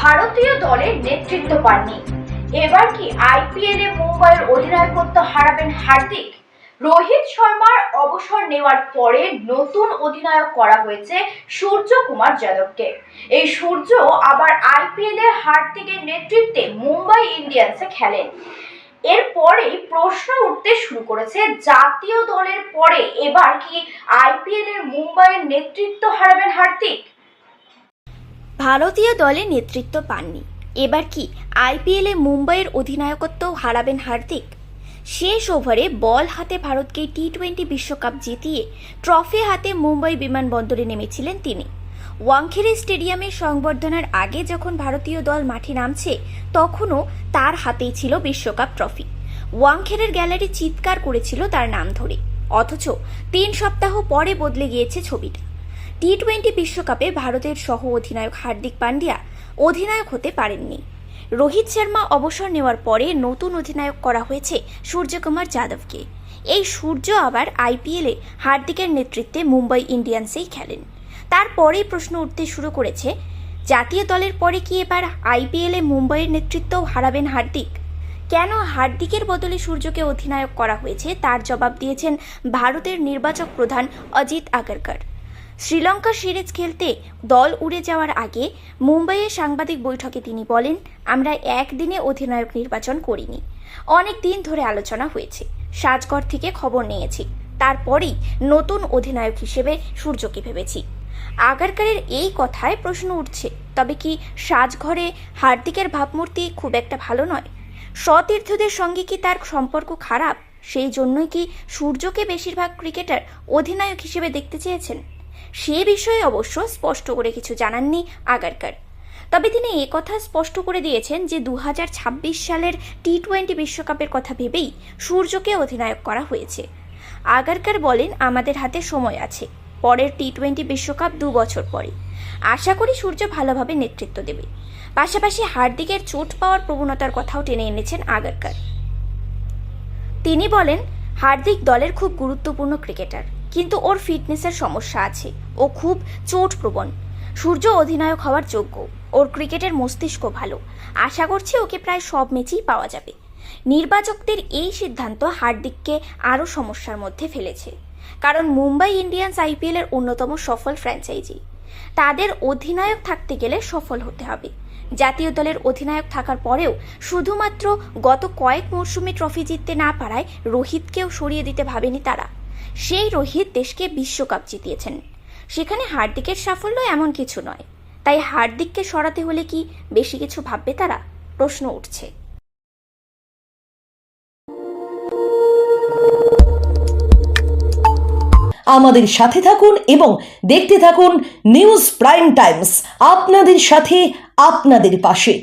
ভারতীয় দলের নেতৃত্ব পাননি। এবার কি আইপিএল এ মুম্বাইয়ের অধিনায়কত্ব হারাবেন হার্দিক? রোহিত শর্মার অবসর নেওয়ার পরে নতুন অধিনায়ক করা হয়েছে সূর্য কুমার যাদবকে। এই সূর্য আবার আইপিএল এর হার্দিকের নেতৃত্বে মুম্বাই ইন্ডিয়ান্সে খেলেন। এরপরেই প্রশ্ন উঠতে শুরু করেছে, জাতীয় দলের পরে এবার কি আইপিএল এর মুম্বাইয়ের নেতৃত্ব হারাবেন হার্দিক? ভারতীয় দলে নেতৃত্ব পাননি। এবার কি আইপিএলে মুম্বাইয়ের অধিনায়কত্ব হারাবেন হার্দিক? শেষ ওভারে বল হাতে ভারতকে টি টোয়েন্টি বিশ্বকাপ জিতিয়ে ট্রফি হাতে মুম্বাই বিমানবন্দরে নেমেছিলেন তিনি। ওয়াংখেড়ে স্টেডিয়ামের সংবর্ধনার আগে যখন ভারতীয় দল মাঠে নামছে, তখনও তার হাতেই ছিল বিশ্বকাপ ট্রফি। ওয়াংখেড়ের গ্যালারি চিৎকার করেছিল তার নাম ধরে। অথচ তিন সপ্তাহ পরে বদলে গিয়েছে ছবিটা। টি টোয়েন্টি বিশ্বকাপে ভারতের সহ অধিনায়ক হার্দিক পান্ডিয়া অধিনায়ক হতে পারেননি। রোহিত শর্মা অবসর নেওয়ার পরে নতুন অধিনায়ক করা হয়েছে সূর্যকুমার যাদবকে। এই সূর্য আবার আইপিএলে হার্দিকের নেতৃত্বে মুম্বাই ইন্ডিয়ান্সেই খেলেন। তারপরেই প্রশ্ন উঠতে শুরু করেছে, জাতীয় দলের পরে কি এবার আইপিএলে মুম্বাইয়ের নেতৃত্বও হারাবেন হার্দিক? কেন হার্দিকের বদলে সূর্যকে অধিনায়ক করা হয়েছে তার জবাব দিয়েছেন ভারতের নির্বাচক প্রধান অজিত আগারকর। শ্রীলঙ্কা সিরিজ খেলতে দল উড়ে যাওয়ার আগে মুম্বাইয়ের সাংবাদিক বৈঠকে তিনি বলেন, আমরা একদিনে অধিনায়ক নির্বাচন করিনি। অনেক দিন ধরে আলোচনা হয়েছে। সাজগড় থেকে খবর নিয়েছি। তারপরেই নতুন অধিনায়ক হিসেবে সূর্যকে ভেবেছি। আগারকারের এই কথায় প্রশ্ন উঠছে, তবে কি সাজঘরে হার্দিকের ভাবমূর্তি খুব একটা ভালো নয়? সতীর্থদের সঙ্গে কি তার সম্পর্ক খারাপ? সেই জন্যই কি সূর্যকে বেশিরভাগ ক্রিকেটার অধিনায়ক হিসেবে দেখতে চেয়েছেন? সে বিষয়ে অবশ্য স্পষ্ট করে কিছু জানাননি আগারকার। তবে তিনি কথা স্পষ্ট করে দিয়েছেন যে দু হাজার ছাব্বিশ সালের টি টোয়েন্টি বিশ্বকাপের কথা ভেবেই সূর্যকে অধিনায়ক করা হয়েছে। আগারকার বলেন, আমাদের হাতে সময় আছে। পরের টি টোয়েন্টি বিশ্বকাপ দু বছর পরে। আশা করি সূর্য ভালোভাবে নেতৃত্ব দেবে। পাশাপাশি হার্দিকের চোট পাওয়ার প্রবণতার কথাও টেনে এনেছেন আগারকার। তিনি বলেন, হার্দিক দলের খুব গুরুত্বপূর্ণ ক্রিকেটার। কিন্তু ওর ফিটনেসের সমস্যা আছে। ও খুব চোট প্রবণ সূর্য অধিনায়ক হওয়ার যোগ্য। ওর ক্রিকেটের মস্তিষ্ক ভালো। আশা করছি ওকে প্রায় সব ম্যাচেই পাওয়া যাবে। নির্বাচকদের এই সিদ্ধান্ত হার্দিককে আরও সমস্যার মধ্যে ফেলেছে। কারণ মুম্বাই ইন্ডিয়ান্স আইপিএল এর অন্যতম সফল ফ্র্যাঞ্চাইজি তাদের অধিনায়ক থাকতে গেলে সফল হতে হবে। জাতীয় দলের অধিনায়ক থাকার পরেও শুধুমাত্র গত কয়েক মরশুমে ট্রফি জিততে না পারায় রোহিতকেও সরিয়ে দিতে ভাবেনি তারা। সেই রোহিত দেশকে বিশ্বকাপ জিতিয়েছেন। সেখানে হার্দিকের সাফল্য এমন কিছু নয়। তাই হার্দিককে সরাতে হলে কি বেশি কিছু ভাববে তারা? প্রশ্ন উঠছে। আমাদের সাথে থাকুন এবং দেখতে থাকুন নিউজ প্রাইম টাইমস। আপনাদের সাথে, আপনাদের পাশে।